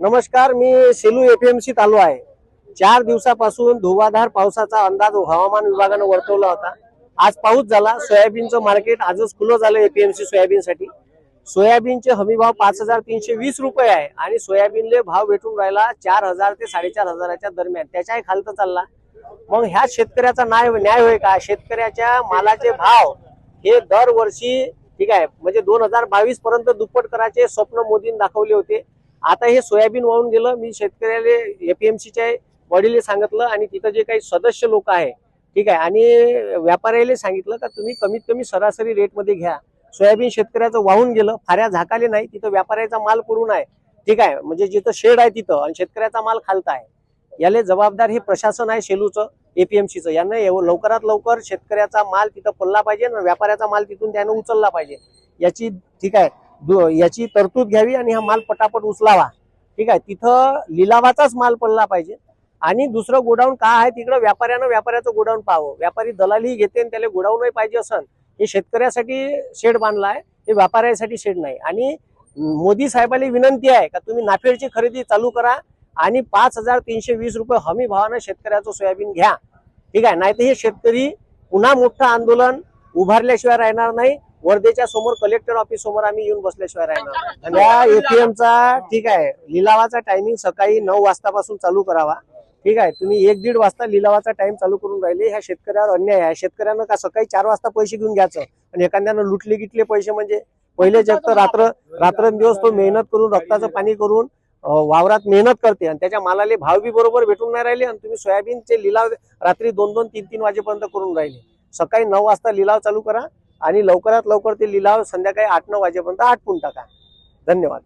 नमस्कार मी सेलू एपीएमसीत आलो आहे. चार दिवसापासून धुवाधार पावसाचा अंदाज हवामान विभागानं वर्तवला होता. आज पाऊस झाला सोयाबीनचं मार्केट आजच खुलं झालं एपीएमसी सोयाबीनसाठी. सोयाबीनचे हमी भाव पाच हजार तीनशे वीस रुपये आहे आणि सोयाबीनले भाव भेटून राहिला चार हजार ते साडेचार हजाराच्या दरम्यान. त्याच्याही खालत चालला. मग ह्या शेतकऱ्याचा न्याय न्याय होय का? शेतकऱ्याच्या मालाचे भाव हे दरवर्षी ठीक आहे म्हणजे दोन हजार बावीस पर्यंत दुप्पट करायचे स्वप्न मोदींनी दाखवले होते. आता हे सोयाबीन वाहून गेलं मी शेतकऱ्याले एपीएमसीच्या बॉडीला सांगितलं आणि तिथं जे काही सदस्य लोक आहे ठीक आहे आणि व्यापाऱ्याला सांगितलं का तुम्ही कमीत कमी सरासरी रेटमध्ये घ्या. सोयाबीन शेतकऱ्याचं वाहून गेलं फाऱ्या झाकाले नाही तिथं व्यापाऱ्याचा माल पडून आहे. ठीक आहे म्हणजे जिथं शेड आहे तिथं आणि शेतकऱ्याचा माल खालत आहे. याले जबाबदार हे प्रशासन आहे शेलूचं एपीएमसीचं यांना एव- लवकरात लवकर शेतकऱ्याचा माल तिथं पडला पाहिजे आणि व्यापाऱ्याचा माल तिथून त्यानं उचलला पाहिजे. याची ठीक आहे याची तरतूद घ्यावी आणि हा माल पटापट उचलावा. ठीक आहे? तिथं लिलावाचाच माल पडला पाहिजे. आणि दुसरं गोडाऊन का आहे? तिकडं व्यापाऱ्यानं व्यापाऱ्याचं गोडाऊन पाहावं. व्यापारी दलालही घेते आणि त्याला गोडाऊनही पाहिजे असन. हे शेतकऱ्यासाठी शेड बांधला आहे. हे व्यापाऱ्यासाठी शेड नाही. आणि मोदी साहेबांना विनंती आहे का तुम्ही नाफेडची खरेदी चालू करा आणि पाच हजार तीनशे वीस रुपये हमी भावानं शेतकऱ्याचं सोयाबीन घ्या. ठीक आहे? नाही हे शेतकरी पुन्हा मोठं आंदोलन उभारल्याशिवाय राहणार नाही. वर्धेच्या समोर कलेक्टर ऑफिस समोर आम्ही येऊन बसल्याशिवाय राहणार या एटीएमचा ठीक आहे. लिलावाचा टायमिंग सकाळी नऊ वाजतापासून चालू करावा. ठीक आहे. तुम्ही एक दीड वाजता लिलावाचा टाइम चालू करून राहिले. ह्या शेतकऱ्यावर अन्याय आहे. शेतकऱ्यानं का सकाळी चार वाजता पैसे घेऊन घ्यायचं? आणि एखाद्यानं लुटले गिटले पैसे म्हणजे पहिले जग तर रात्र रात्रंदिवस तो मेहनत करून रक्ताचं पाणी करून वावरात मेहनत करते आणि त्याच्या मालाले भाव बी बरोबर भेटून नाही राहिले आणि तुम्ही सोयाबीनचे लिलाव रात्री दोन दोन तीन तीन वाजेपर्यंत करून राहिले. सकाळी नऊ वाजता लिलाव चालू करा. आणि लवकरात लवकर ते लिलाव संध्याकाळी आठ नऊ वाजेपर्यंत आटपून टाका. धन्यवाद.